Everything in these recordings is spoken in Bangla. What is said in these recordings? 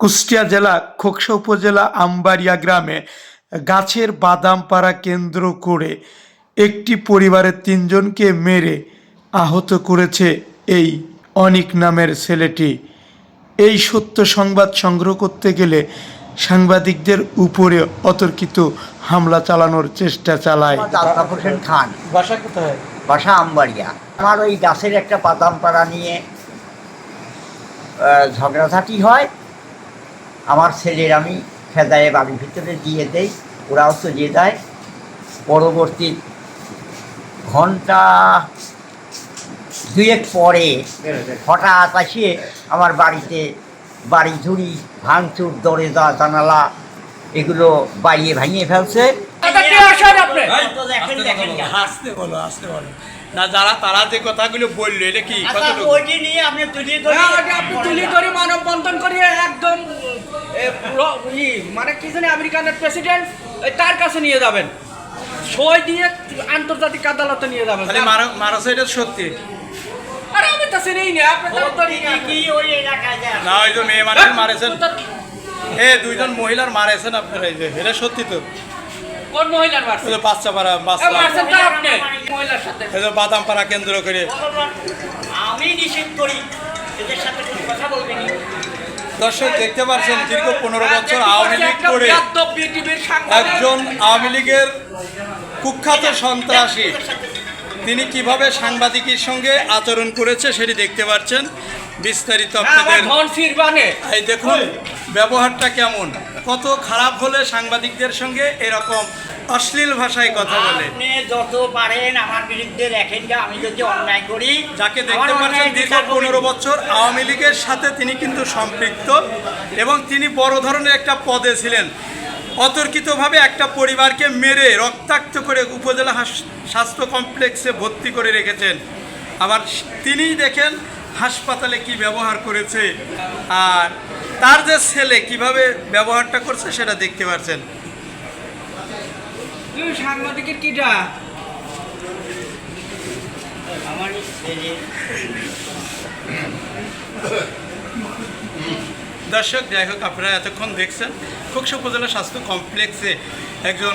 কুষ্টিয়া জেলা খোকসা উপজেলা আমবাড়িয়া গ্রামে গাছের বাদাম পাড়া কেন্দ্র করে একটি পরিবারের তিনজনকে মেরে আহত করেছে এই অনিক নামের ছেলেটি। এই সত্য সংবাদ সংগ্রহ করতে গেলে সাংবাদিকদের উপরে অতর্কিত হামলা চালানোর চেষ্টা চালায়। আলতাফ হোসেন খান। বাসা কোথায়? বাসা আমবাড়িয়া। আমার ওই গাছের একটা বাদাম পাড়া নিয়ে ঝগড়াঝাটি হয়। আমার ছেলের আমি খেদায়ে বাড়ির ভিতরে দিয়ে দেই ওরাও চলে যায়। পরবর্তী ঘণ্টা দুয়েক পরে হঠাৎ আসিয়ে আমার বাড়িতে বাড়ি ঝুড়ি ভাঙচুর দরজা জানালা এগুলো বাইয়ে ভাঙিয়ে ফেলছে। আচ্ছা, কে আসেন আপনি? দেখেন দেখেন আসতে বলো আসতে বলো। না যারা তারা যে কথাগুলো বলল এটা কি? আচ্ছা ওইটি নিয়ে আপনি তুলিয়ে ধরে। হ্যাঁ, আপনি তুলি ধরে মানববন্ধন করিয়ে একদম এ, মানে কি জানি আমেরিকানের প্রেসিডেন্ট তার কাছে নিয়ে যাবেন। সই দিয়ে আন্তর্জাতিক আদালতে নিয়ে যাবেন। খালি মারা মারাছে এটা সত্যি। আরে আমি তো চিনিই না আপনি তো কি ওই এলাকায় না ওই যে মেয়ে মানুষ মারেছেন। হে দুইজন মহিলার মারেছেন আপনারা এই যে এটা সত্যি তো। কোন মহিলার ওই মারছে যে বাচ্চা পাড়া এ, বাচ্চা মারছেন তো আপনি মহিলার সাথে এই যে বাদাম পাড়া কেন্দ্র করে। আমি নিষেধ করি এদের সাথে কোনো কথা বলবেন। দর্শক দেখতে পাচ্ছেন দীর্ঘ পনেরো বছর আওয়ামী লীগ করে। একজন আওয়ামী লীগের কুখ্যাত সন্ত্রাসী। তিনি কীভাবে সাংবাদিকের সঙ্গে আচরণ করেছে সেটি দেখতে পাচ্ছেন। বিস্তারিত হ্যাঁ, আপনাদের এই দেখুন ব্যবহারটা কেমন? কত খারাপ হলে সাংবাদিকদের সঙ্গে এরকম অশ্লীল ভাষায় কথা বলে? আপনি যত পারেন আমার বিরুদ্ধে লেখেন যে আমি যদি অন্যায় করি যাকে দেখতে পাচ্ছেন দীর্ঘ পনেরো বছর আওয়ামী লীগের সাথে তিনি কিন্তু সম্পৃক্ত এবং তিনি বড় ধরনের একটা পদে ছিলেন। অতর্কিতভাবে একটা পরিবারকে মেরে রক্তাক্ত করে উপজেলা স্বাস্থ্য কমপ্লেক্সে ভর্তি করে রেখেছেন। আবার তিনিই দেখেন হাসপাতালে কি ব্যবহার করেছে। আর তার যে ছেলে কীভাবে ব্যবহারটা করছে সেটা দেখতে পাচ্ছেন সাংবাদিকের কিটা আমার দর্শক যাই হোক আপনারা এতক্ষণ দেখছেন খোকসা উপজেলা স্বাস্থ্য কমপ্লেক্সে একজন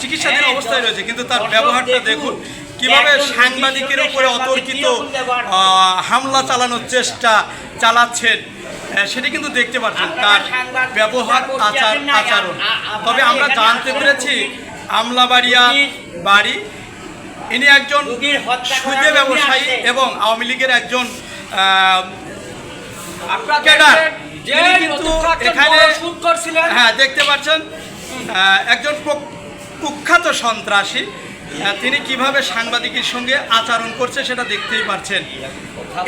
চিকিৎসাধীন হ্যাঁ, অবস্থায় রয়েছে। কিন্তু তার ব্যবহারটা দেখুন, কীভাবে সাংবাদিকের উপরে অতর্কিত হামলা চালানোর চেষ্টা চালাচ্ছেন। সেটি কিন্তু দেখতে পাচ্ছেন তার ব্যবহার আচার আচরণ। তবে আমরা জানতে পেরেছি আমলাবাড়িয়া বাড়ি ইনি একজন সুদে ব্যবসায়ী এবং আওয়ামী লীগের একজন ক্যাডার। তিনি কিন্তু এখানে- হ্যাঁ দেখতে পাচ্ছেন একজন কুখ্যাত সন্ত্রাসী। তিনি কীভাবে সাংবাদিকের সঙ্গে আচরণ করছে সেটা দেখতেই পারছেন।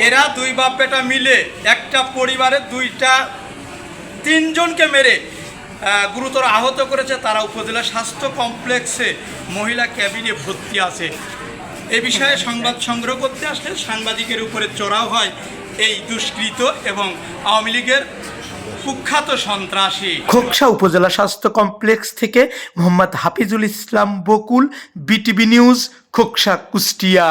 এরা দুই বাপ বেটা মিলে একটা পরিবারের দুইটা, তিনজনকে মেরে গুরুতর আহত করেছে। তারা উপজেলা স্বাস্থ্য কমপ্লেক্সে মহিলা ক্যাবিনে ভর্তি আছে। এ বিষয়ে সংবাদ সংগ্রহ করতে আসলে সাংবাদিকের উপরে চড়াও হয় এই দুষ্কৃত এবং আওয়ামী লীগের কুখ্যাত সন্ত্রাসী। খোকসা উপজেলা স্বাস্থ্য কমপ্লেক্স থেকে মোহাম্মদ হাফিজুল ইসলাম বকুল, বিটিভি নিউজ, খোকসা কুষ্টিয়া।